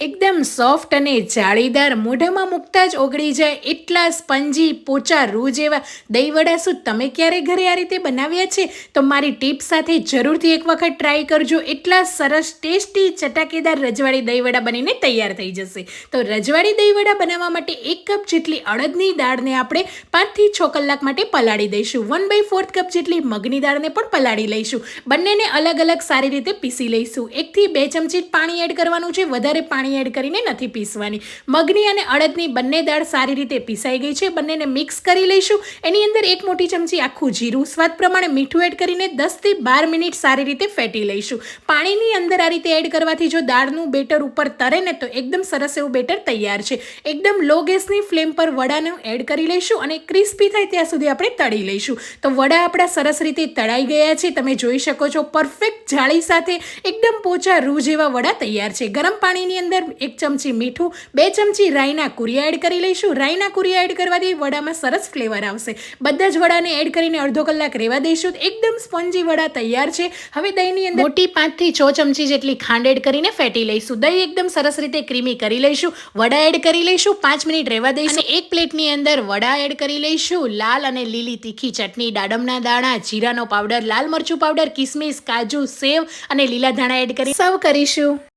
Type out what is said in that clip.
એકદમ સોફ્ટ અને જાળીદાર મોઢામાં મૂકતા જ ઓગળી જાય એટલા સ્પંજી પોચા રૂ જેવા દહીંવડા શું તમે ક્યારે ઘરે આ રીતે બનાવ્યા છે? તો મારી ટીપ સાથે જરૂરથી એક વખત ટ્રાય કરજો. એટલા સરસ ટેસ્ટી ચટાકેદાર રજવાડી દહીંવડા બનીને તૈયાર થઈ જશે. તો રજવાડી દહીંવડા બનાવવા માટે એક કપ જેટલી અડદની દાળને આપણે પાંચથી છ કલાક માટે પલાળી દઈશું. વન બાય ફોર્થ કપ જેટલી મગની દાળને પણ પલાળી લઈશું. બંનેને અલગ અલગ સારી રીતે પીસી લઈશું. એકથી બે ચમચી પાણી એડ કરવાનું છે. વધારે પાણી એડ કરીને નથી પીસવાની. મગની અને અડદની બંને દાળ સારી રીતે પીસાઈ ગઈ છે. બંનેને મિક્સ કરી લઈશું. એની અંદર એક મોટી ચમચી આખું જીરું, સ્વાદ પ્રમાણે મીઠું એડ કરીને દસથી બાર મિનિટ સારી રીતે ફેટી લઈશું. પાણીની અંદર આ રીતે એડ કરવાથી જો દાળનું બેટર ઉપર તરે ને તો એકદમ સરસ એવું બેટર તૈયાર છે. એકદમ લો ગેસની ફ્લેમ પર વડાને એડ કરી લઈશું અને ક્રિસ્પી થાય ત્યાં સુધી આપણે તળી લઈશું. તો વડા આપણા સરસ રીતે તળાઈ ગયા છે. તમે જોઈ શકો છો, પરફેક્ટ જાળી સાથે એકદમ પોચા રૂ જેવા વડા તૈયાર છે. ગરમ પાણીની અંદર એક ચમચી મીઠું, બે ચમચી રાઈના કુરિયા એડ કરી લઈશું. રાઈના કુરિયા એડ કરવાથી વડામાં સરસ ફ્લેવર આવશે. બધા જ વડાને એડ કરીને અડધો કલાક રહેવા દઈશું. એકદમ સ્પોન્જી વડા તૈયાર છે. હવે દહીંની અંદર મોટી પાંચથી છ ચમચી જેટલી ખાંડ એડ કરીને ફેટી લઈશું. દહીં એકદમ સરસ રીતે ક્રીમી કરી લઈશું. વડા એડ કરી લઈશું. પાંચ મિનિટ રહેવા દઈશું. એક પ્લેટની અંદર વડા એડ કરી લઈશું. લાલ અને લીલી તીખી ચટણી, દાડમના દાણા, જીરાનો પાવડર લાલ મરચું પાવડર કિસમિસ, કાજુ, સેવ અને લીલા ધાણા એડ કરી સર્વ કરીશું.